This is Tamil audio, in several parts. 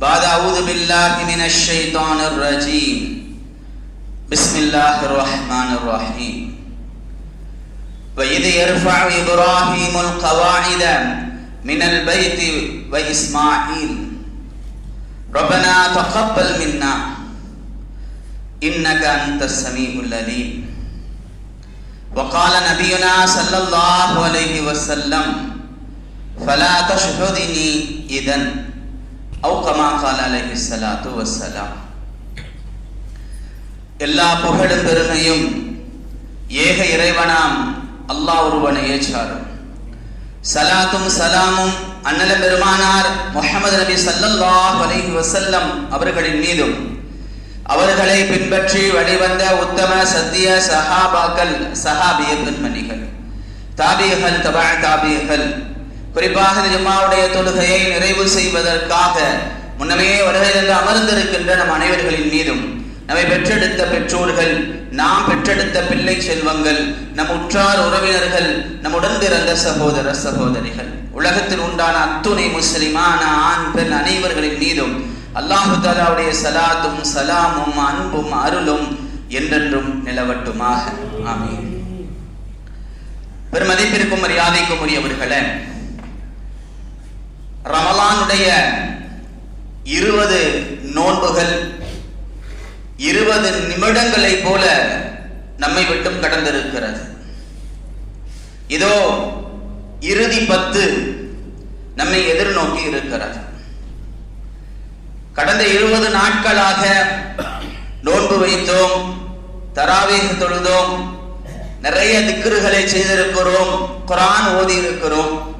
بعد أعوذ بالله من الشيطان الرجيم. بسم الله الرحمن الرحيم. وإذ يرفع إبراهيم القواعد من البيت وإسماعيل. ربنا تقبل منا. إنك أنت السميع العليم. وقال نبينا صلى الله عليه وسلم فلا تشهدني إذن. அவுக்கமா கால அலஹி சலாத்து வசலாம் எல்லா புகழும் பெருமையும் ஏக இறைவனாம் அல்லாஹ் ஒருவனை ஏற்றாரும் சலாத்தும் சலாமும் அண்ணல பெருமானார் முகமது நபி சல்லல்லாஹ் அலைஹி வசல்லம் அவர்களின் மீதும் அவர்களை பின்பற்றி வழிவந்த உத்தம சத்திய சஹாபாக்கள் சஹாபிய பெண்மணிகள் தாபியர்கள் தபா தாபியர்கள் குறிப்பாக இந்த தொழுகையை நிறைவு செய்வதற்காக முன்னமே வருகையில் அமர்ந்திருக்கின்ற நம் அனைவர்களின் மீதும் நம்மை பெற்றெடுத்த பெற்றோர்கள் நாம் பெற்றெடுத்த பிள்ளை செல்வங்கள் நம் உற்றார் உறவினர்கள் நம்முடன் பிறந்த சகோதர சகோதரிகள். உலகத்தில் உண்டான அத்துணை முஸ்லிமான ஆண் பெண் அனைவர்களின் மீதும் அல்லாஹு தாலாவுடைய சலாத்தும் சலாமும் அன்பும் அருளும் என்றென்றும் நிலவட்டுமாக. ஆமீன். பெருமதிப்பிற்கும் மரியாதைக்கும் உரியவர்களே ரமலானுடைய இருபது நோன்புகள் இருபது நிமிடங்களை போல நம்மை விட்டும் கடந்திருக்கிறது. இதோ இறுதி பத்து நம்மை எதிர்நோக்கி இருக்கிறது. கடந்த இருபது நாட்களாக நோன்பு வைத்தோம் தராவீக தொழுதோம் நிறைய திக்குறுகளை செய்திருக்கிறோம் குரான் ஓதி இருக்கிறோம்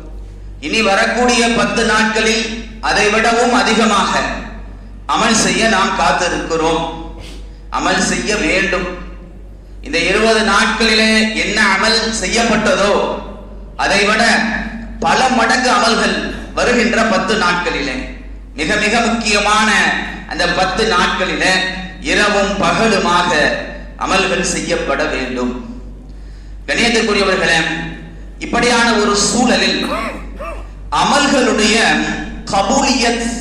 இனி வரக்கூடிய பத்து நாட்களில் அதை விடவும் அதிகமாக அமல் செய்ய நாம் காத்திருக்கிறோம். அமல் செய்ய வேண்டும். இந்த இருபது நாட்களிலே என்ன அமல் செய்யப்பட்டதோ அதை விட பல மடங்கு அமல்கள் வருகின்ற பத்து நாட்களிலே. மிக மிக முக்கியமான அந்த பத்து நாட்களில இரவும் பகலுமாக அமல்கள் செய்யப்பட வேண்டும். கணியத்துக்குரியவர்களே இப்படியான ஒரு சூழலில் அமல்களுடைய கபூலியத்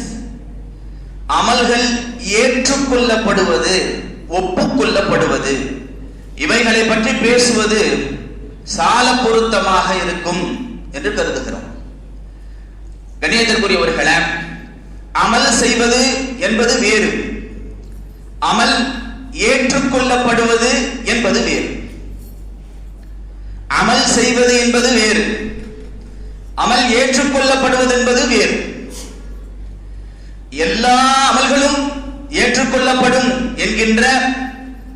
அமல்கள் ஏற்றுக்கொள்ளப்படுவது ஒப்புக்கொள்ளப்படுவது. இவைகளை பற்றி பேசுவது சால பொருத்தமாக இருக்கும் என்று கருதுகிறோம். கணியத்திற்குரியவர்களே அமல் செய்வது என்பது வேறு. அமல் ஏற்றுக்கொள்ளப்படுவது என்பது வேறு. அமல் செய்வது என்பது வேறு. அமல் ஏற்றுக்கொள்ளப்படுவது என்பது வேறு. எல்லா அமல்களும் ஏற்றுக்கொள்ளப்படும் என்கின்ற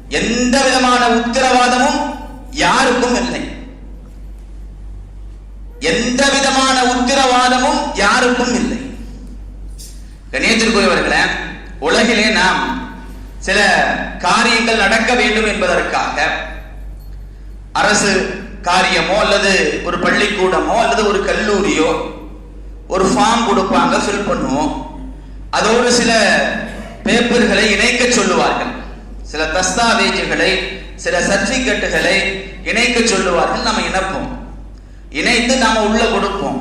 எந்த விதமான உத்தரவாதமும் யாருக்கும் இல்லை. எந்த விதமான உத்தரவாதமும் யாருக்கும் இல்லை. கணேசத்திற்குரியவர்களே உலகிலே நாம் சில காரியங்கள் நடக்க வேண்டும் என்பதற்காக அரசு காரியமோ அல்லது ஒரு பள்ளிக்கூடமோ அல்லது ஒரு கல்லூரியோ ஒரு ஃபார்ம் கொடுப்பாங்க ஃபில் பண்ணுவோம். அதோடு சில பேப்பர்களை இணைக்க சொல்லுவார்கள். சில தஸ்தாவேஜுகளை சில சர்டிபிகேட்டுகளை இணைக்க சொல்லுவார்கள். நம்ம இணைப்போம். இணைத்து நாம உள்ள கொடுப்போம்.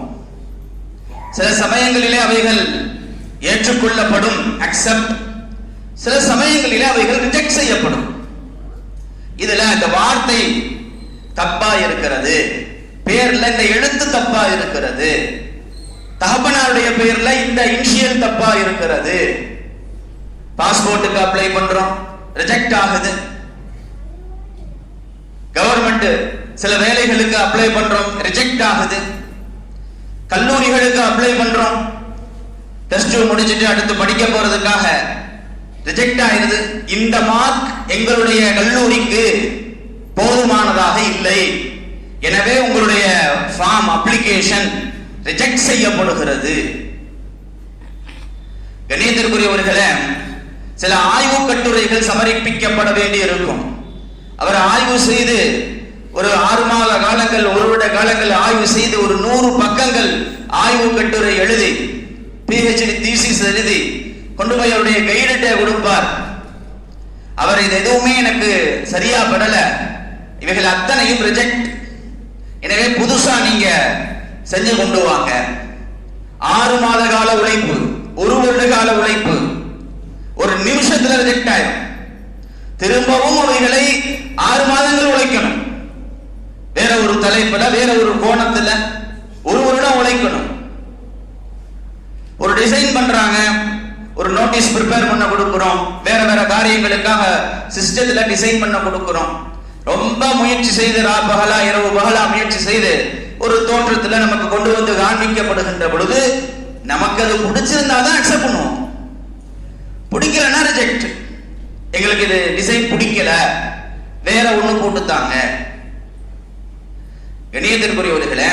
சில சமயங்களிலே அவைகள் ஏற்றுக்கொள்ளப்படும் அக்செப்ட் சில சமயங்களிலே அவைகள் ரிஜெக்ட் செய்யப்படும். இதுல இந்த வார்த்தை தப்பா இருக்கிறது. பேர்ல இந்த எழுத்து தப்பா இருக்கிறது. தகப்பனாருடைய பேர்ல இந்த இனிஷியல் தப்பா இருக்கிறது. பாஸ்போர்ட்டுக்கு அப்ளை பண்றோம். ரிஜெக்ட் ஆகுது. கவர்மெண்ட் சில வேலைகளுக்கு அப்ளை பண்றோம். ரிஜெக்ட் ஆகுது. கல்லூரிகளுக்கு அப்ளை பண்றோம். டெஸ்ட் முடிச்சிட்டு அடுத்து படிக்க போறதுக்காக ரிஜெக்ட் ஆயிருது இந்த மார்க் எங்களுடைய கல்லூரிக்கு போதுமானதாக இல்லை. எனவே உங்களுடைய ஃபார்ம் அப்ளிகேஷன் ரிஜெக்ட் செய்யப்படுகிறது. கணியத்திற்குரியவர்களே சில ஆய்வு கட்டுரைகள் சமர்ப்பிக்கப்பட வேண்டி இருக்கும் அவர் ஆய்வு செய்து ஒரு ஆறு மாத காலங்கள் ஒரு வருட காலங்கள் ஆய்வு செய்து ஒரு நூறு பக்கங்கள் ஆய்வு கட்டுரை எழுதி பிஹெச்டி தீசிஸ் எழுதி கொண்டு போய் அவருடைய கையெழுத்தை கொடுப்பார். அவர் இது எதுவுமே எனக்கு சரியா படலை இவைகள் அத்தனையும் ரிஜெக்ட் எனவே புதுசா நீங்க செஞ்சு கொண்டு வாங்க. ஆறு மாத கால உழைப்பு ஒரு வருட கால உழைப்பு. ஒரு நிமிஷத்துல ரிஜெக்ட் ஆயிடும் திரும்பவும் அவைகளை ஆறு மாதங்கள் உழைக்கணும். வேற ஒரு தலைப்புல வேற ஒரு கோணத்துல ஒரு வருடம் உழைக்கணும். ஒரு டிசைன் பண்றாங்க ஒரு நோட்டீஸ் ப்ரிப்பேர் பண்ண கொடுக்கிறோம். வேற வேற காரியங்களுக்காக சிஸ்டத்துல டிசைன் பண்ண கொடுக்கிறோம். ரொம்ப முயற்சி செய்து ரா பகலா இரவு பகலா முயற்சி செய்து ஒரு தோற்றத்துல நமக்கு கொண்டு வந்து காண்பிக்கப்படுகின்ற பொழுது நமக்கு அது பிடிச்சிருந்தா தான் அக்செப்ட் பண்ணுவோம். பிடிக்கலன்னா ரிஜெக்ட் எங்களுக்கு இது டிசைன் பிடிக்கல. வேற ஒண்ணு போட்டுத்தாங்க. கணியத்திற்குரியவர்களே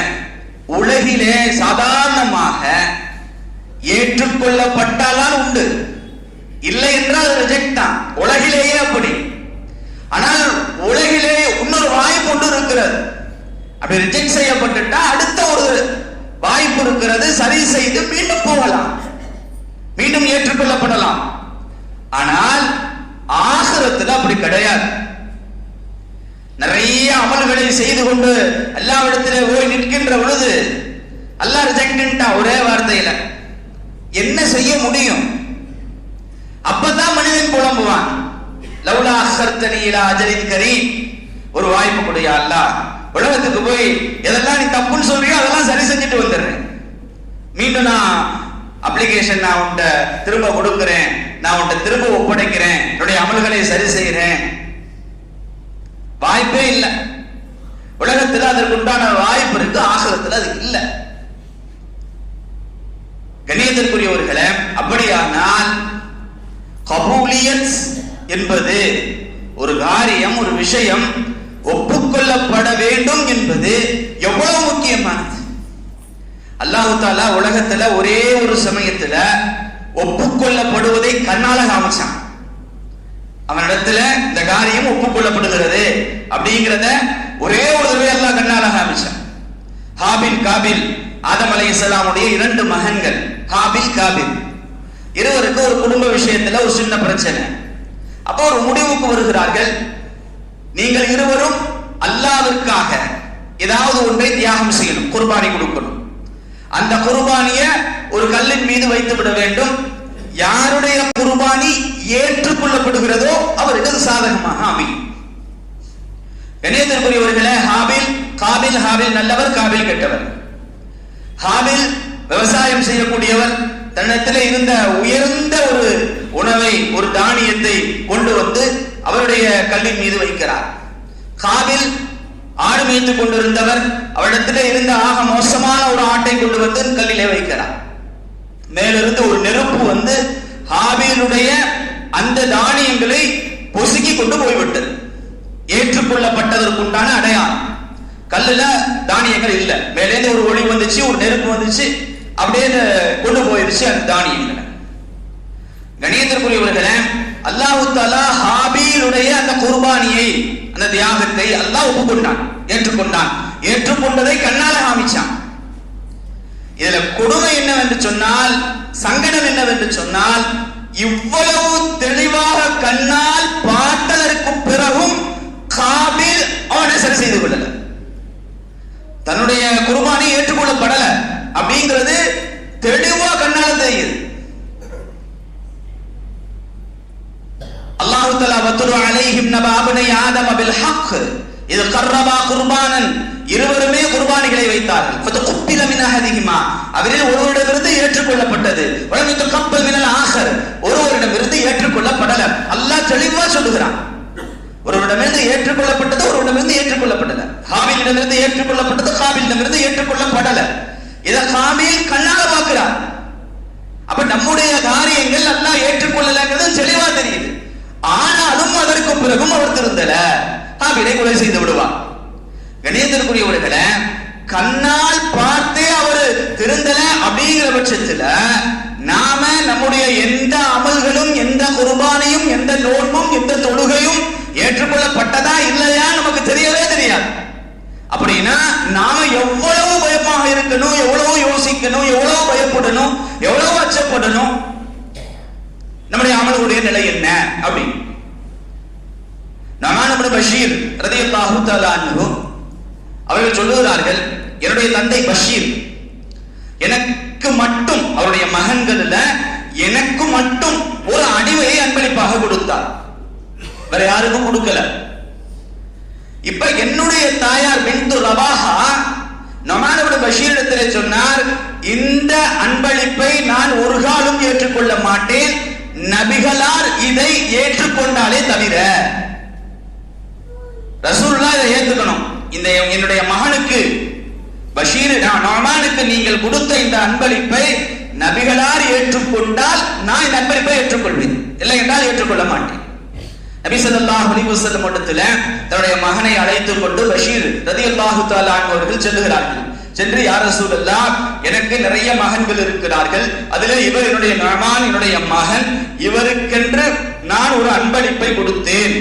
உலகிலே சாதாரணமாக ஏற்றுக்கொள்ளப்பட்டாலாம் உண்டு. இல்லை என்றால் ரிஜெக்ட் தான். உலகிலேயே அப்படி. ஆனால் உலகிலே இன்னொரு வாய்ப்பு ஒன்று இருக்கிறது. அப்படி ரிஜெக்ட் செய்யப்பட்டுட்டா அடுத்த ஒரு வாய்ப்பு இருக்கிறது. சரி செய்து மீண்டும் போகலாம். மீண்டும் ஏற்றுக்கொள்ளப்படலாம். ஆனால் ஆசிரத்துல அப்படி கிடையாது. நிறைய அமல்களை செய்து கொண்டு அல்லாவிடத்திலே போய் நிற்கின்ற பொழுது அல்லா ரிஜெக்டா ஒரே வார்த்தையில என்ன செய்ய முடியும்? அப்பதான் மனிதன் புலம்புவான். லவ்லா அஹர்தனி இலா கரீம். ஒரு வாய்ப்பு கொடுயா அல்லாஹ் உலகத்துக்கு போய் எதெல்லாம் நீ தப்புன்னு சொல்றியோ அதெல்லாம் சரி செஞ்சுட்டு வந்துடுறேன். மீண்டும் நான் அப்ளிகேஷன் நான் உன்கிட்ட திரும்ப கொடுக்குறேன். நான் உன்ட்ட திரும்ப ஒப்படைக்கிறேன். என்னுடைய அமல்களை சரி செய்கிறேன். வாய்ப்பே இல்லை. உலகத்தில் அதற்கு உண்டான வாய்ப்பு இருக்கு ஆசிரத்துல அது இல்லை. கணியத்திற்குரியவர்களே அப்படியானால் கபூலியன்ஸ் என்பது ஒரு காரியம் ஒரு விஷயம். ஒப்புக்கொள்ளப்பட வேண்டும் என்பது எவ்வளவு முக்கியமானது? அல்லாஹு தாலா உலகத்துல ஒரே ஒரு சமயத்துல ஒப்புக்கொள்ளப்படுவதை கண்ணால காமிச்சான். அவனிடத்துல இந்த காரியம் ஒப்புக்கொள்ளப்படுகிறது அப்படிங்கிறத ஒரே ஒரு தடவை அல்லாஹ் கண்ணால காமிச்சான். ஹாபில் காபில் ஆதம் அலை இஸ்லாமுடைய இரண்டு மகன்கள் ஹாபில் காபில். இருவருக்கு ஒரு குடும்ப விஷயத்துல ஒரு சின்ன பிரச்சனை. அப்போ ஒரு முடிவுக்கு வருகிறார்கள். நீங்கள் இருவரும் அல்லாவிற்காக ஏதாவது ஒன்றை தியாகம் செய்யணும் குர்பானி கொடுக்கணும். அந்த குர்பானிய ஒரு கல்லின் மீது வைத்து விட வேண்டும். யாருடைய குர்பானி ஏற்றுக்கொள்ளப்படுகிறதோ அவருக்கு அது சாதகமாக அமையும். கணியத்திற்குரியவர்களே ஹாபில் காபில் ஹாபில் நல்லவர் காபில் கெட்டவர். ஹாபில் விவசாயம் செய்யக்கூடியவர் தன்னிடத்தில் இருந்த உயர்ந்த ஒரு உணவை ஒரு தானியத்தை கொண்டு வந்து அவருடைய கல்லின் மீது வைக்கிறார். காவில் ஆடு மேய்த்துக் கொண்டிருந்தவர் அவரிடத்தில் இருந்த ஆக மோசமான ஒரு ஆட்டை கொண்டு வந்து கல்லிலே வைக்கிறார். மேலிருந்து ஒரு நெருப்பு வந்து ஹாபிலுடைய அந்த தானியங்களை பொசுக்கி கொண்டு போய்விட்டது. ஏற்றுக்கொள்ளப்பட்டதற்குண்டான அடையாளம். கல்லுல தானியங்கள் இல்லை. மேலேந்து ஒரு ஒளி வந்துச்சு ஒரு நெருப்பு வந்துச்சு. அப்படியே கொண்டு போயிருச்சு அந்த தானியங்களை. கணியத்திற்குரியவர்களே அல்லாஹு தாலா ஹாபீருடைய அந்த குர்பானியை அந்த தியாகத்தை அல்லாஹ் ஒப்புக்கொண்டான் ஏற்றுக்கொண்டான். ஏற்றுக்கொண்டதை கண்ணால காமிச்சான். இதுல கொடுமை என்னவென்று சொன்னால் சங்கடம் என்னவென்று சொன்னால் இவ்வளவு தெளிவாக கண்ணால் பார்த்ததற்கு பிறகும் காபில் அவனை சரி செய்து கொள்ளல. தன்னுடைய குர்பானி ஏற்றுக்கொள்ளப்படல. அப்படிங்கிறது தெளிவு கண்ணால தெரியுது வத்துரு அலைஹிம் நபா அப்னை ஆதம பில் ஹக் இது கர்ரபா குர்பானன் இருவருமே குர்பானிகளை வைத்தார்கள். குப்பில மின் அஹதிஹிமா அவரில் ஒருவரிடமிருந்து ஏற்றுக்கொள்ளப்பட்டது. வலம் கப்பல் மினல் ஆகர் ஒருவரிடமிருந்து ஏற்றுக்கொள்ளப்படல. அல்லாஹ் தெளிவா சொல்லுகிறான். ஒருவரிடமிருந்து ஏற்றுக்கொள்ளப்பட்டது ஒருவரிடமிருந்து ஏற்றுக்கொள்ளப்படல. ஹாபிலிடமிருந்து ஏற்றுக்கொள்ளப்பட்டது ஹாபிலிடமிருந்து ஏற்றுக்கொள்ளப்படல. இதை ஹாபில் கண்ணால பார்க்கிறார் அப்ப நம்முடைய காரியங்கள் அல்லாஹ் ஏற்றுக்கொள்ளலங்கிறது தெளிவா தெரியுது. ஆனாலும் அதற்கு பிறகும் அவர் திருந்தல. ஆவினை கொலை செய்து விடுவார் கணேசனுக்குரியவர்களை கண்ணால் பார்த்தே அவர் திருந்தல அப்படிங்கிற பட்சத்துல நாம நம்முடைய எந்த அமல்களும் எந்த குர்பானையும் எந்த நோன்பும் எந்த தொழுகையும் ஏற்றுக்கொள்ளப்பட்டதா இல்லையா நமக்கு தெரியவே தெரியாது. அப்படின்னா நாம எவ்வளவு பயமாக இருக்கணும் எவ்வளவு யோசிக்கணும் எவ்வளவு பயப்படணும் எவ்வளவு அச்சப்படணும் நம்முடைய அமலுடைய நிலை என்ன? அப்படி நமான பஷீர் ரதியல்லாஹு தஆலா அவர்கள் சொல்லுகிறார்கள் என்னுடைய தந்தை பஷீர் எனக்கு மட்டும் அவருடைய மகன்கள்ல எனக்கு மட்டும் ஒரு அடிவையை அன்பளிப்பாக கொடுத்தார். வேற யாருக்கும் கொடுக்கல. இப்ப என்னுடைய தாயார் பிந்து ரபாஹா நொமானபுட பஷீர் இடத்திலே சொன்னார் இந்த அன்பளிப்பை நான் ஒரு காலம் ஏற்றுக்கொள்ள மாட்டேன் நபிகளார் இதை ஏற்றுக்கொண்டாலே தவிர ரசூல்லா இதை ஏத்துக்கணும். இந்த என்னுடைய மகனுக்கு பஷீர் நொமானுக்கு நீங்கள் கொடுத்த இந்த அன்பளிப்பை நபிகளார் ஏற்றுக்கொண்டால் நான் இந்த அன்பளிப்பை ஏற்றுக்கொள்வேன். இல்லை என்றால் ஏற்றுக்கொள்ள மாட்டேன். நபி ஸல்லல்லாஹு அலைஹி வஸல்லம் தன்னுடைய மகனை அழைத்துக் கொண்டு பஷீர் ரலியல்லாஹு தஆலா அவர்கள் செல்லுகிறார்கள். சென்று யார் ரசூலல்லாஹ் எனக்கு நிறைய மகன்கள் இருக்கிறார்கள். அதிலே இவர் என்னுடைய நமான் என்னுடைய மகன். இவருக்கென்று நான் ஒரு அன்பளிப்பை கொடுத்தேன்.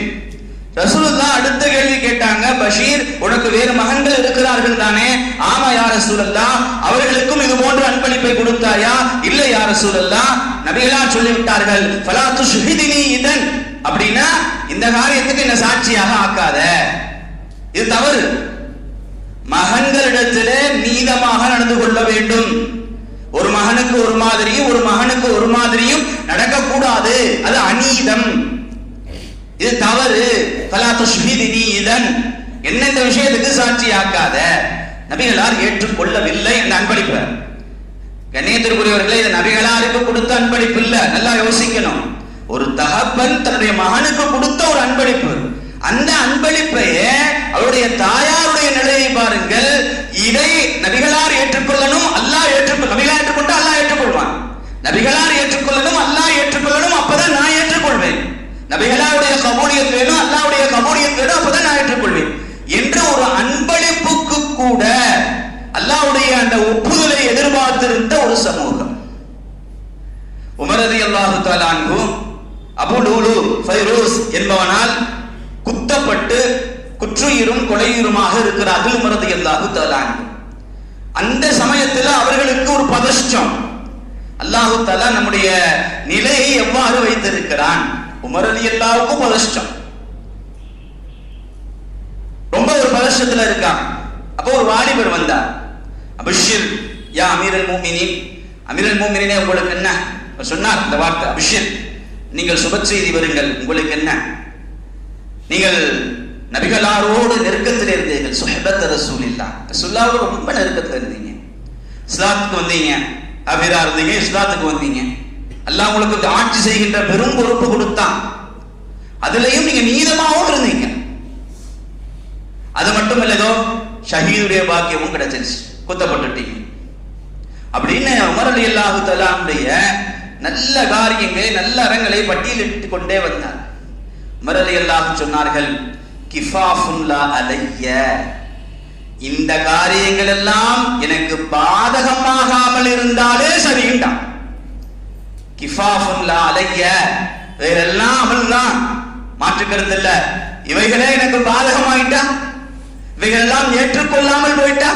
ரசூலுல்லாஹ் அடுத்த கேள்வி கேட்டாங்க பஷீர் உனக்கு வேறு மகன்கள் இருக்கிறார்கள் தானே? ஆமா யார் ரசூலல்லா அவர்களுக்கும் இது போன்ற அன்பளிப்பை கொடுத்தாயா? இல்லை யார் ரசூலல்லா நபிகளா சொல்லிவிட்டார்கள் ஃபலா சுஹிதினி இதன். அப்படின்னா இந்த காரியத்துக்கு என்ன சாட்சியாக ஆக்காத. இது தவறு. மகன்களிடத்திலே நீதமாக நடந்து கொள்ள வேண்டும். ஒரு மகனுக்கு ஒரு மாதிரியும் ஒரு மகனுக்கு ஒரு மாதிரியும் நடக்கக்கூடாது. அது அநீதம். இது தவறு. பலா துஷ்பிதினி இதன். என்ன இந்த விஷயத்துக்கு சாட்சியாக்காத? நபிகளார் ஏற்றுக்கொள்ளவில்லை என்று அன்பளிப்பு. கண்ணியத்திற்குரியவர்களே இது நபிகளாருக்கு கொடுத்த அன்பளிப்பு இல்ல. நல்லா யோசிக்கணும். ஒரு தகப்பன் தன்னுடைய மகனுக்கு கொடுத்த ஒரு அன்பளிப்பு. அந்த அன்பளிப்பையே அவருடைய தாயாருடைய நிலையை பாருங்கள். இதை நபிகளார் ஏற்றுக்கொள்ளணும் அல்லாஹ் ஏற்று நபிகளார் ஏற்றுக்கொண்டு அல்லாஹ் ஏற்றுக்கொள்வான். நபிகளார் ஏற்றுக்கொள்ளணும் அல்லாஹ் ஏற்றுக்கொள்ளணும் அப்பதான் நான் ஏற்றுக்கொள்வேன். நபிகளாருடைய கபூலியத் வேணும் அல்லாவுடைய கபூலியத் வேணும் அப்பதான் நான் ஏற்றுக்கொள்வேன். என்ற ஒரு அன்பளிப்புக்கு கூட அல்லாவுடைய அந்த ஒப்புதலை எதிர்பார்த்திருந்த ஒரு சமூகம். உமரதி அல்லாஹு தாலான்கும் அபு லூலு ஃபைரூஸ் என்பவனால் குத்தப்பட்டு குற்றுயிரும் கொலையுருமாக இருக்கிறார்கள் உமரது எல்லாகு தலான் அந்த சமயத்தில் அவர்களுக்கு ஒரு பதஷ்டம். அல்லாஹு தலா நம்முடைய நிலையை எவ்வாறு வைத்திருக்கிறான்? உமரது எல்லாவுக்கும் பதஷ்டம். ரொம்ப ஒரு பதஷ்டத்துல இருக்கான். அப்போ ஒரு வாலிபர் வந்தார். அபிஷிர் யா அமீரல் மூமினி அமீரல் மூமினே உங்களுக்கு என்ன? சொன்னார் இந்த வார்த்தை அபிஷிர் நீங்கள் சுப செய்தி வருங்கள் உங்களுக்கு என்ன? நீங்கள் நபிகளாரோடு நெருக்கத்தில் இருந்தீர்கள். சுஹபத் ரசூல் இல்லா ரசூல்லாவோட ரொம்ப நெருக்கத்தில் இருந்தீங்க. இஸ்லாத்துக்கு வந்தீங்க. அபிரா இருந்தீங்க இஸ்லாத்துக்கு வந்தீங்க. அல்லாஹ் உங்களுக்கு ஆட்சி செய்கின்ற பெரும் பொறுப்பு கொடுத்தான். அதுலயும் நீங்க நீதமாகவும் இருந்தீங்க. அது மட்டும் இல்ல ஏதோ ஷஹீதுடைய பாக்கியமும் கிடைச்சிருச்சு. குத்தப்பட்டுட்டீங்க. அப்படின்னு உமர் அலி அல்லாஹு தலாமுடைய நல்ல காரியங்களை நல்ல அறங்களை பட்டியலிட்டு கொண்டே வந்தார். உமர் அலி சொன்னார்கள் கிஃபாஃபுல்லா அலைய இந்த காரியங்கள் எல்லாம் எனக்கு பாதகமாகாமல் இருந்தாலே சரிண்டான் கிஃபாஃபுல்லா அலைய வேறெல்லாம் அமல் தான் மாற்றுக்கிறது இல்ல இவைகளே எனக்கு பாதகமாயிட்டா? இவைகளெல்லாம் ஏற்றுக்கொள்ளாமல் போயிட்டா?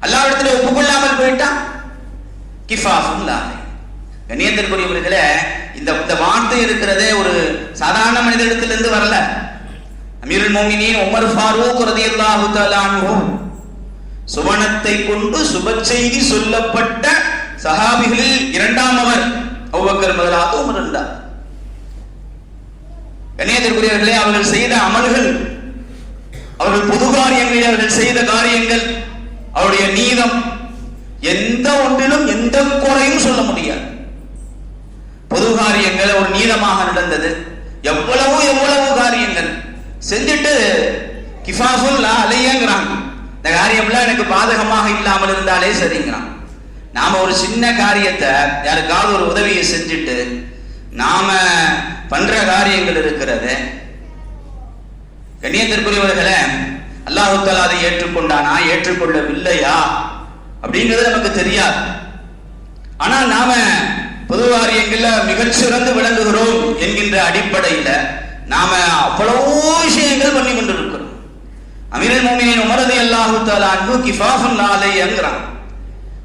அல்லாவிடத்தில் ஒப்புக்கொள்ளாமல் போயிட்டா? கிஃபாஃபுல்லா கண்ணியத்திற்குரியவர்களே இந்த இந்த வார்த்தை இருக்கிறதே ஒரு சாதாரண மனிதனிடத்திலிருந்து வரல. அமீருல் மோமினின் உமர் ஃபாரூக் ரதியல்லாஹு தஆலா சுவனத்தை கொண்டு சுப செய்தி சொல்லப்பட்ட சஹாபிகளில் இரண்டாம் அவர் அவ்வக்கர் முதலாக உமர் இருந்தார். கண்ணியத்திற்குரியவர்களே அவர்கள் செய்த அமல்கள் அவர்கள் பொது காரியங்களில் அவர்கள் செய்த காரியங்கள் அவருடைய நீதம் எந்த ஒன்றிலும் எந்த குறையும் சொல்ல முடியாது. பொது காரியங்கள் ஒரு நீளமாக நடந்தது. எவ்வளவோ எவ்வளவோ காரியங்கள். செஞ்சுட்டு கிஃபாஃபுல் அலையங்கிறாங்க. இந்த காரியம்லாம் எனக்கு பாதகமாக இல்லாமல் இருந்தாலே சரிங்கிறான். நாம ஒரு சின்ன காரியத்தை யாருக்காவது ஒரு உதவியை செஞ்சுட்டு நாம பண்ற காரியங்கள் இருக்கிறது. கண்ணியத்திற்குரியவர்களே அல்லாஹுத்தால் அதை ஏற்றுக்கொண்டானா ஏற்றுக்கொள்ளவில்லையா? அப்படிங்கிறது நமக்கு தெரியாது. ஆனால் நாம பொது காரியங்கள்ல மிகச்சிறந்து விளங்குகிறோம் என்கின்ற அடிப்படையில நாம அவ்வளவோ விஷயங்கள் பண்ணி கொண்டிருக்கிறோம். அமீரல் மோமினின் உமரது அல்லாஹு தஆலா அன்பு கிஃபாஃபுன் லாலைங்கிறான்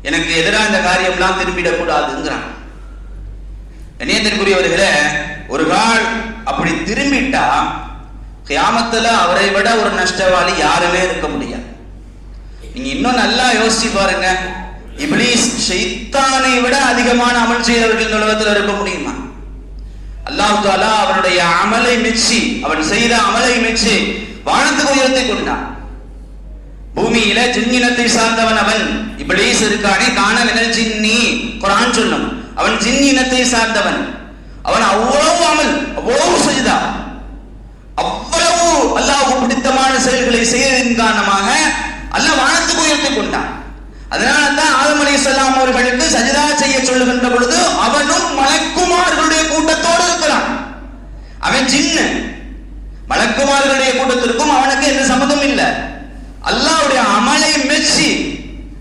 எனக்கு எதிராக இந்த காரியம்லாம் திரும்பிடக்கூடாதுங்கிறான். இணையத்திற்குரியவர்களே ஒரு நாள் அப்படி திரும்பிட்டா கியாமத்துல அவரை விட ஒரு நஷ்டவாளி யாருமே இருக்க முடியாது. நீங்க இன்னும் நல்லா யோசிச்சு பாருங்க. இப்ளீஸ் ஷைத்தானை விட அதிகமான அமல் செய்தவர்கள் இந்த உலகத்தில் இருக்க முடியுமா? அல்லாஹ் தாலா அவனுடைய அமலை மிச்சி அவன் செய்த அமலை மிச்சி வானத்துக்கு உயர்த்தி கொண்டான். பூமியில ஜின்னினத்தை சார்ந்தவன் அவன். இப்ளீஸ் இருக்கானே காண வினல் ஜின்னி. குரான் சொல்லும் அவன் ஜின் இனத்தை சார்ந்தவன். அவன் அவ்வளவு அமல் அவ்வளவு செய்தா அவ்வளவு அல்லாஹ் பிடித்தமான செயல்களை செய்ததின் காரணமாக அல்லாஹ் வானத்துக்கு உயர்த்தி கொண்டான். அதனால தான் ஆதம் அலைஹிஸ்ஸலாம் அவர்களுக்கு சஜிதா செய்ய சொல்லுகின்ற பொழுது அவனும் மலக்குமார்களுடைய கூட்டத்தோடு இருக்கிறான். அவன் சின்ன மலக்குமார்களுடைய கூட்டத்திற்கும் அவனுக்கு எந்த சம்மதம் இல்லை. அல்லாவுடைய அமலை மெச்சி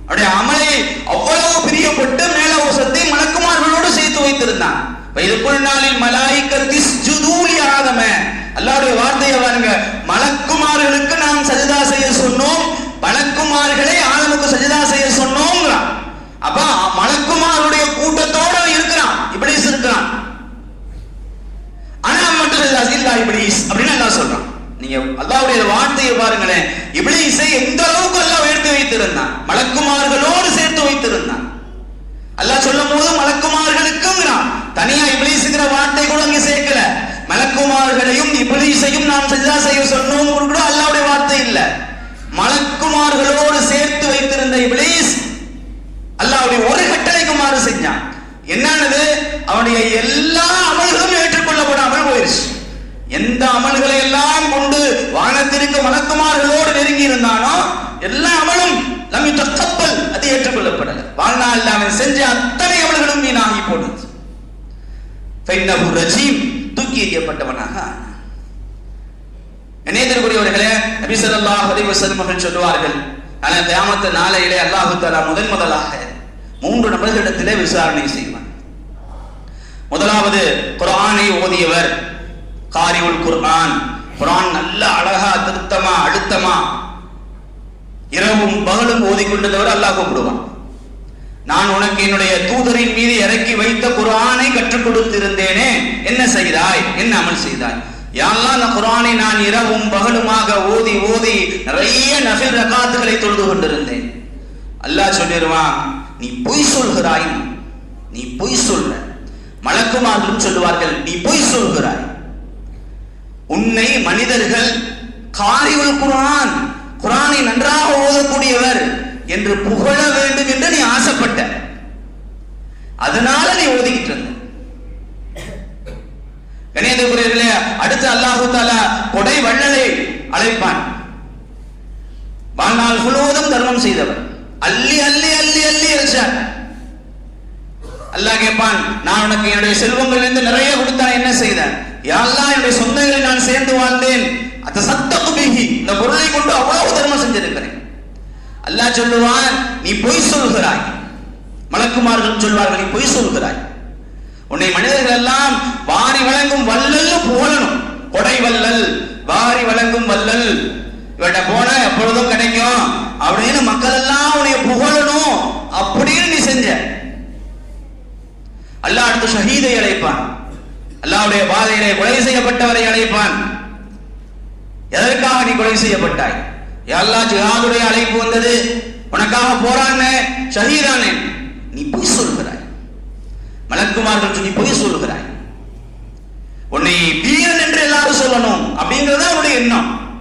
அவருடைய அமலை அவ்வளவு பிரியப்பட்டு மேல ஓசத்தை மலக்குமார்களோடு சேர்த்து வைத்திருந்தான். இதுக்குள் நாளில் மலாய்க்கத்தி ஜுதூலி ஆதம அல்லாஹ்வுடைய வார்த்தையை பாருங்க மலக்குமார்களுக்கு நாம் சஜிதா செய்ய சொன்னோம் மலக்குமார்களை ஆதமுக்கு சஜிதா செய்ய சொன்னோங்கிறான் அப்ப மலக்குமாருடைய கூட்டத்தோட இருக்கிறான் இப்ளீஸ் இருக்கிறான் ஆனா அவன் மட்டும் இல்ல இல்லா இப்ளீஸ் அப்படின்னு அல்லாஹ் சொல்றான் நீங்க அல்லாஹ்வுடைய வார்த்தையை பாருங்களேன் இப்ளீஸை எந்த அளவுக்கு அல்லாஹ் எடுத்து வைத்திருந்தான் மலக்குமார்களோடு சேர்த்து வைத்திருந்தான். அல்லாஹ் சொல்லும் போது மலக்குமார்களுக்கும் தனியா இப்ளீஸ்ங்கிற வார்த்தை கூட அங்கே சேர்க்கல. மலக்குமார்களையும் இப்ளீஸையும் நாம் சஜா செய்ய சொன்னோம் கூட அல்லாவுடைய வார்த்தை இல்ல. மலக்குமார்களோடு சேர்த்து வைத்திருந்த இப்ளீஸ் அல்லாவுடைய ஒரு கட்டளைக்கு மாறு செஞ்சான். என்னானது அவனுடைய எல்லா அமல்களும் ஏற்றுக்கொள்ளப்படாமல் போயிருச்சு. எந்த அமல்களை எல்லாம் கொண்டு வானத்திற்கு மலக்குமார்களோடு நெருங்கி இருந்தானோ எல்லா அமலும் நம்மை தக்கப்பல் அது ஏற்றுக்கொள்ளப்படல. வாழ்நாள் அவன் செஞ்ச அத்தனை அவர்களும் வீணாகி போனது. ஃபைன்னஹு ரஜீம் தூக்கி எறியப்பட்டவனாக ஆனான். இணையத்திற்குரியவர்களே நபி ஸல்லல்லாஹு சொல்லுவார்கள் ஆனால் கிராமத்து நாளையிலே அல்லாஹ் தாலா முதன் முதலாக மூன்று நபர்களிடத்திலே விசாரணை செய்வான். முதலாவது குரானை ஓதியவர் காரியுல் குர்ஆன். குரான் நல்ல அழகா திருத்தமா அழுத்தமா இரவும் பகலும் ஓதிக்கொண்டிருந்தவர் அல்லாஹ் கூப்பிடுவான். நான் உனக்கு என்னுடைய தூதரின் மீது இறக்கி வைத்த குரானை கற்றுக் கொடுத்திருந்தேனே என்ன செய்தாய்? என்ன அமல் செய்தாய்? யாரெல்லாம் அந்த குரானை நான் இரவும் பகலுமாக ஓதி ஓதி நிறைய நஃபில் ரகாத்துகளை தொழுது கொண்டிருந்தேன். அல்லாஹ் சொல்லிடுவான் நீ பொய் சொல்கிறாய் நீ பொய் சொல்ற மலக்குமார்களும் சொல்லுவார்கள் நீ பொய் சொல்கிறாய். உன்னை மனிதர்கள் காரியுல் குரான் குரானை நன்றாக ஓதக்கூடியவர் என்று புகழ வேண்டும் என்று நீ ஆசைப்பட்ட. அதனால நீ ஓதிக்கிட்டு இருந்த. அடுத்த அடுத்து அல்லாஹு தாலா கொடை வள்ளலை அழைப்பான். வாழ்நாள் முழுவதும் தர்மம் செய்தவர். அள்ளி அள்ளி அள்ளி அள்ளி அழிச்சார் அல்லாஹ் கேட்பான் நான் உனக்கு என்னுடைய செல்வங்கள் இருந்து நிறைய கொடுத்தான் என்ன செய்தேன் யாரெல்லாம் என்னுடைய சொந்தங்களை நான் சேர்ந்து வாழ்ந்தேன். அத்த சத்த குபிகி இந்த பொருளை கொண்டு அவ்வளவு தர்மம் செஞ்சிருக்கிறேன். அல்லாஹ் சொல்லுவான் நீ பொய் சொல்கிறாய் மலக்குமார்கள் சொல்வார்கள் நீ பொய் சொல்கிறாய் உன்னை மனிதர்கள் எல்லாம் வாரி வழங்கும் வல்லல் போலணும். கொடை வல்லல் வாரி வழங்கும் வல்லல் இவட்ட போன எப்பொழுதும் கிடைக்கும். அப்படின்னு மக்கள் எல்லாம் உன்னை புகழணும் அப்படின்னு நீ செஞ்ச. அல்லாஹ் அடுத்து ஷஹீதை அழைப்பான். அல்லாவுடைய பாதையிலே கொலை செய்யப்பட்டவரை அழைப்பான். எதற்காக நீ கொலை செய்யப்பட்டாய்? எல்லா ஜிஹாதுடைய அழைப்பு வந்தது. உனக்காக போராடின ஷஹீதானே நீ பொய் சொல்கிறாய். மலக்குமார்கள் சொல்லி பொய் சொல்கிறாய். உன்னை வீரன் என்று எல்லாரும் சொல்லணும் அப்படிங்கிறது அவருடைய எண்ணம்.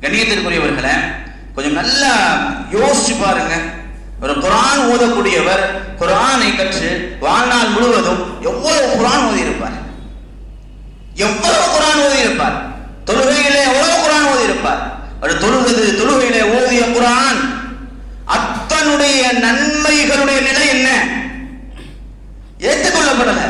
கண்ணியத்திற்குரியவர்களை கொஞ்சம் நல்லா யோசிச்சு பாருங்க. ஒரு குரான் ஓதக்கூடியவர் குரானை கற்று வாழ்நாள் முழுவதும் எவ்வளவு குரான் ஓதி இருப்பார் எவ்வளவு குரான் ஓதி இருப்பார் தொழுகையிலே எவ்வளவு குரான் ஓதி இருப்பார் அவர் தொழுகிறது தொழுகையிலே ஓதிய குரான் அத்தனுடைய நன்மைகளுடைய நிலை என்ன? ஏற்றுக்கொள்ளப்படல.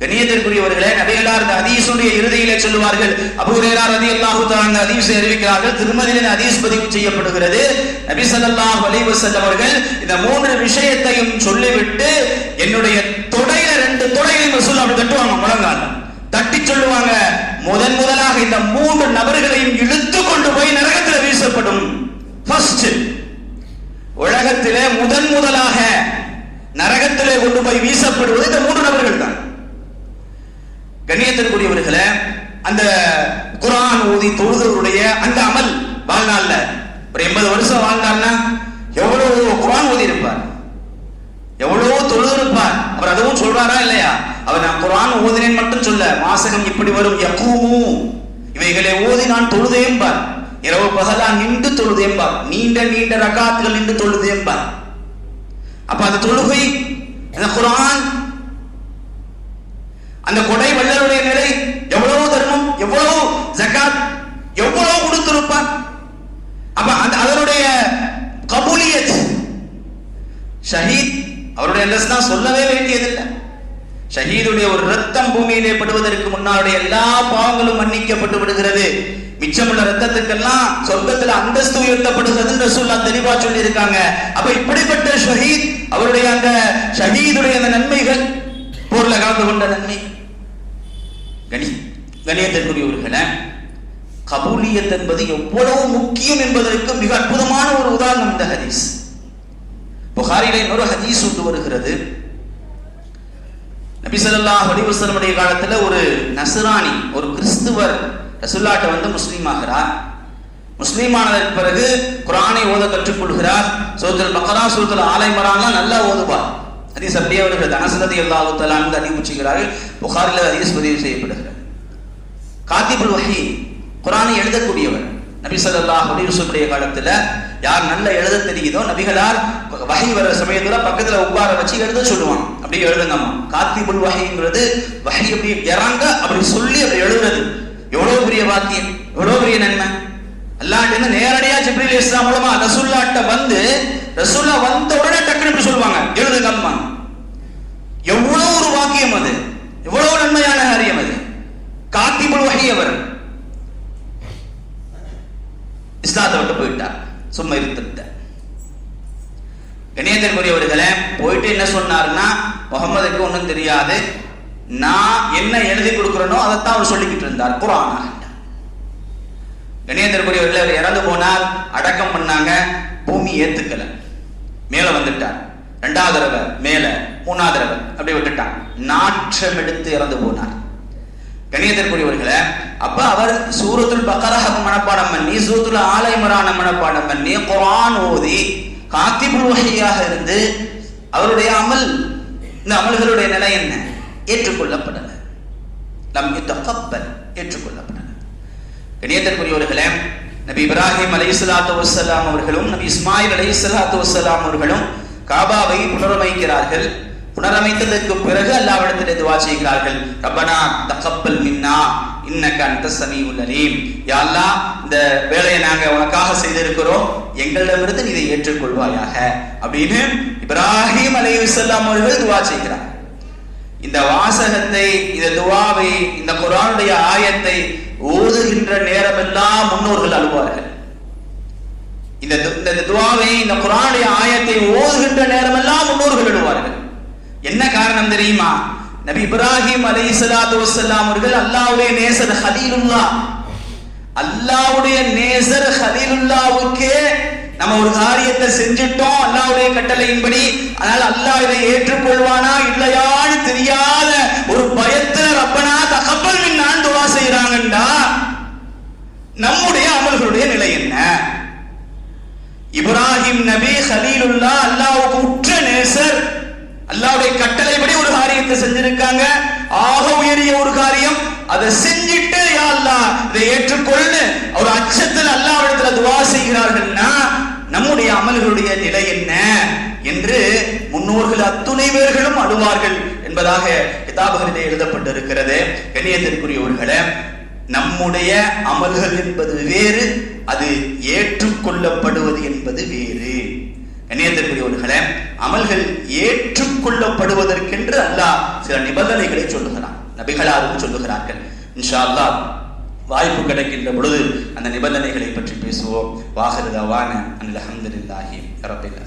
கண்ணியத்திற்குரியவர்களே நபிகளார் இந்த ஹதீஸுடைய இறுதியிலே சொல்லுவார்கள் அபூ ஹுரைரா ரலியல்லாஹு தஆலா அந்த ஹதீஸை அறிவிக்கிறார்கள் திருமதியின் அதீஸ் பதிவு செய்யப்படுகிறது. நபி சல்லாஹ் அலைஹி அவர்கள் இந்த மூன்று விஷயத்தையும் சொல்லிவிட்டு என்னுடைய தொடையில ரெண்டு தொடையில மசூல் அப்படி தட்டுவாங்க முழங்கால் தட்டி சொல்லுவாங்க முதன் முதலாக இந்த மூன்று நபர்களையும் இழுத்து கொண்டு போய் நரகத்தில் வீசப்படும். உலகத்திலே முதன் முதலாக நரகத்திலே கொண்டு போய் வீசப்படுவது இந்த மூன்று நபர்கள் தான். கண்ணியத்திற்குரியவர்களே அந்த குரான் ஊதி தொழுதவருடைய அந்த அமல் வாழ்நாள்ல ஒரு எண்பது வருஷம் வாழ்ந்தார்னா எவ்வளவு குரான் ஊதி இருப்பார் எவ்வளவு தொழுது இருப்பார் அவர் அதுவும் சொல்றாரா இல்லையா? அவர் நான் குரான் ஓதினேன் மட்டும் சொல்ல வாசகம் இப்படி வரும் யக்கூமு இவைகளை ஓதி நான் தொழுதேம்பார் இரவு பகலா நின்று தொழுதேம்பார் நீண்ட நீண்ட ரகாத்துகள் நின்று தொழுதேம்பார் அப்ப அந்த தொழுகை அந்த குரான். அந்த கொடை வள்ளலுடைய நிலை எவ்வளவு தர்மம் எவ்வளவு ஜகாத் எவ்வளவு கொடுத்திருப்பார். அப்ப அந்த அதனுடைய கபூலியத் ஷஹீத் அவருடைய அந்தஸ்து தான் சொல்லவே வேண்டியதில்லை. ஷஹீதுடைய ஒரு ரத்தம் பூமியிலே படுவதற்கு முன்னாடி எல்லா பாவங்களும் மன்னிக்கப்பட்டு விடுகிறது. மிச்சமுள்ள ரத்தத்துக்கெல்லாம் சொர்க்கத்துல அந்தஸ்து உயர்த்தப்படுகிறதுன்னு ரசூல்லா தெளிவா சொல்லி இருக்காங்க அப்ப இப்படிப்பட்ட ஷஹீத் அவருடைய அந்த ஷஹீதுடைய அந்த நன்மைகள் போர்ல கலந்து கொண்ட நன்மை. கணி கணியத்திற்குரியவர்களே கபூலியத் என்பது எவ்வளவு முக்கியம் என்பதற்கு மிக அற்புதமான ஒரு உதாரணம் இந்த ஹதீஸ். புகாரில இன்னொரு ஹதீஸ் ஒன்று வருகிறது. நபிசல்லா ஸல்லல்லாஹு அலைஹி காலத்துல ஒரு நசுராணி ஒரு கிறிஸ்துவர் ரசூல்லாட்ட வந்து முஸ்லீம் ஆகிறார். முஸ்லீம் ஆனதற்கு பிறகு குரானை ஓத கற்றுக்கொள்கிறார் சோதர் பக்ரா சோதர் ஆலைமரான்லாம் நல்லா ஓதுவார். ஹதீஸ் அப்படியே அவர்கள் தனசதி அல்லாஹு தஆலா அறிவிச்சுகிறார்கள் புகாரில் அதிக பதிவு செய்யப்படுகிறார் காத்திபுல் வஹி குரானை எழுதக்கூடியவர். நபி ஸல்லல்லாஹு அலைஹி காலத்துல யார் நல்ல எழுத தெரியுதோ நபிகளால் வகை வர சமயத்துல பக்கத்துல உட்கார வச்சு எழுத சொல்லுவான். அப்படி எழுதுங்கம்மா. காத்திபுல் வகைங்கிறது வகை அப்படி இறங்க அப்படி சொல்லி அப்படி எழுதுறது. எவ்வளவு பெரிய வாக்கியம்? எவ்வளவு பெரிய நன்மை? அல்லாஹ் நேரடியா ஜிப்ரில் இஸ்லாம் மூலமா ரசுல்லாட்ட வந்து ரசுல்லா வந்த உடனே டக்குனு இப்படி சொல்லுவாங்க. எழுதுங்கம்மா. எவ்வளவு ஒரு வாக்கியம் அது. எவ்வளவு நன்மையான காரியம் அது. காத்திபுல் வகை அவர் இஸ்லாத்தை விட்டு போயிட்டார். சும்மா இருந்துட்டார் அவர்களை போயிட்டு என்ன சொன்னாருன்னா முகமதுக்கு ஒன்றும் தெரியாது. நான் என்ன எழுதி கொடுக்குறேனோ அதைத்தான் அவர் சொல்லிக்கிட்டு இருந்தார் குரானா கணியத்திற்குரியவர்களே அவர் இறந்து போனார் அடக்கம் பண்ணாங்க பூமி ஏத்துக்கல. மேல வந்துட்டார். ரெண்டாவது தடவை மேல மூணாவது தடவை அப்படி விட்டுட்டான் நாற்றம் எடுத்து இறந்து போனார். கணியத்திற்குரியவர்களை அப்ப அவர் சூரத்துல் பக்கரஹ மனப்பாடம் பண்ணி சூரத்துல ஆலை மரான மனப்பாடம் பண்ணி குரான் ஓதி காத்திபுல் வகையாக இருந்து அவருடைய அமல் இந்த அமல்களுடைய நிலை என்ன? ஏற்றுக்கொள்ளப்படல. நம் கப்பல் ஏற்றுக்கொள்ளப்படல. கணியத்திற்குரியவர்களே நபி இப்ராஹிம் அலை சலாத்து வசலாம் அவர்களும் நபி இஸ்மாயில் அலை சலாத்து வசலாம் அவர்களும் காபாவை புனரமைக்கிறார்கள். புனரமைத்ததற்கு பிறகு அல்லாவிடத்தில் துவா செய்கிறார்கள். ரப்பனா தகப்பல் மின்னா இன்னக்க அந்த சமீஉல் அலீம். யாழ்லா இந்த வேலையை நாங்க உனக்காக செய்திருக்கிறோம். எங்களிடமிருந்து நீ இதை ஏற்றுக்கொள்வாயாக. அப்படின்னு இப்ராஹிம் அலைஹிஸ்ஸலாம் அவர்கள் துவா செய்கிறார். இந்த வாசகத்தை இந்த துவாவை இந்த குரானுடைய ஆயத்தை ஓதுகின்ற நேரமெல்லாம் முன்னோர்கள் அழுவார்கள். இந்த இந்த துவாவை இந்த குரானுடைய ஆயத்தை ஓதுகின்ற நேரமெல்லாம் முன்னோர்கள் அழுவார்கள். என்ன காரணம் தெரியுமா? நபி இப்ராஹிம் அலை சலாத்து வசலாம் அவர்கள் அல்லாவுடைய நேசர் ஹலீலுல்லா அல்லாவுடைய நேசர் ஹலீலுல்லாவுக்கே நம்ம ஒரு காரியத்தை செஞ்சிட்டோம் அல்லாவுடைய கட்டளையின்படி. அதனால அல்லாஹ் இதை ஏற்றுக்கொள்வானா இல்லையான்னு தெரியாத ஒரு பயத்துல ரப்பனா தகப்பல் நான் துவா செய்யறாங்கண்டா நம்முடைய அமல்களுடைய நிலை என்ன? இப்ராஹிம் நபி ஹலீலுல்லா அல்லாவுக்கு உற்ற நேசர் அல்லாவுடைய கட்டளைப்படி ஒரு காரியத்தை செஞ்சிருக்காங்க. ஆக உயரிய ஒரு காரியம். அதை செஞ்சிட்டு யா அல்லாஹ் இதை ஏற்றுக்கொள்ளு ஒரு அச்சத்தில் அல்லாவிடத்துல துவா செய்கிறார்கள்னா நம்முடைய அமல்களுடைய நிலை என்ன என்று முன்னோர்கள் அத்துணை பேர்களும் அழுவார்கள் என்பதாக கிதாபுகளிலே எழுதப்பட்டிருக்கிறது. கண்ணியத்திற்குரியவர்களே நம்முடைய அமல்கள் என்பது வேறு அது ஏற்றுக்கொள்ளப்படுவது என்பது வேறு. கண்ணியத்திற்குரியவர்களே அமல்கள் ஏற்றுக்கொள்ளப்படுவதற்கென்று அல்லாஹ் சில நிபந்தனைகளை சொல்லுகிறான் நபிகளாரும் சொல்லுகிறார்கள். இன்ஷா அல்லா வாய்ப்பு கிடைக்கின்ற பொழுது அந்த நிபந்தனைகளை பற்றி பேசுவோம். வாகருதவான அனில் அஹமதுல்லாஹி ரபில்